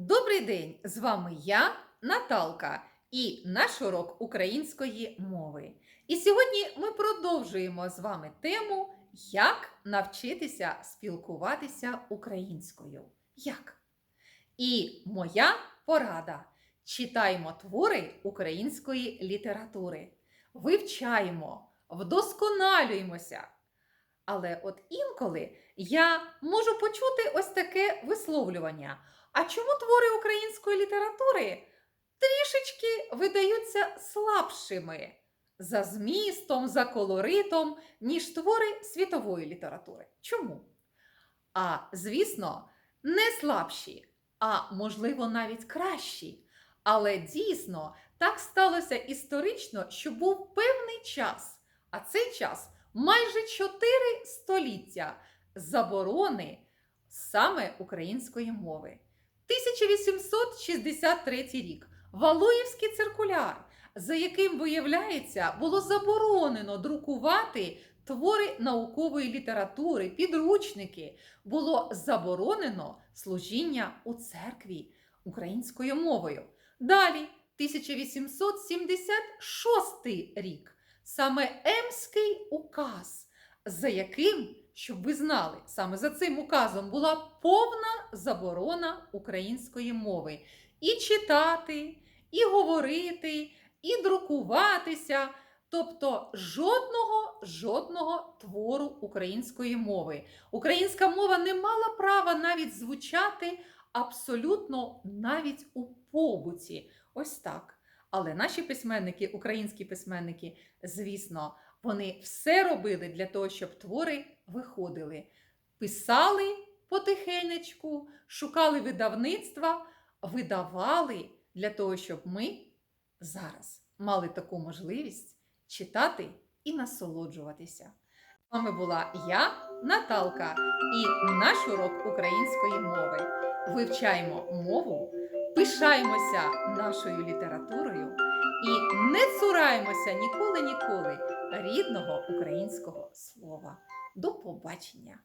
Добрий день! З вами я, Наталка, і наш урок української мови. І сьогодні ми продовжуємо з вами тему Як навчитися спілкуватися українською. Як? І моя порада: читаємо твори української літератури, вивчаємо, вдосконалюємося. Але от інколи я можу почути ось таке висловлювання. А чому твори української літератури трішечки видаються слабшими за змістом, за колоритом, ніж твори світової літератури? Чому? А звісно, не слабші, а можливо навіть кращі. Але дійсно так сталося історично, що був певний час, а цей час майже 4 століття заборони саме української мови. 1863 рік Валуївський циркуляр, за яким, виявляється, було заборонено друкувати твори наукової літератури, підручники, було заборонено служіння у церкві українською мовою. Далі, 1876 рік, саме Емський указ, за яким, щоб ви знали, саме за цим указом була повна заборона української мови і читати, і говорити, і друкуватися. Тобто жодного жодного твору української мови. Українська мова не мала права навіть звучати абсолютно навіть у побуті. Ось так. Але наші письменники, українські письменники, звісно, вони все робили для того, щоб твори виходили. Писали потихенечку, шукали видавництва, видавали для того, щоб ми зараз мали таку можливість читати і насолоджуватися. З вами була я, Наталка, і наш урок української мови. Вивчаємо мову, пишаємося нашою літературою і не цураємося ніколи-ніколи рідного українського слова. До побачення!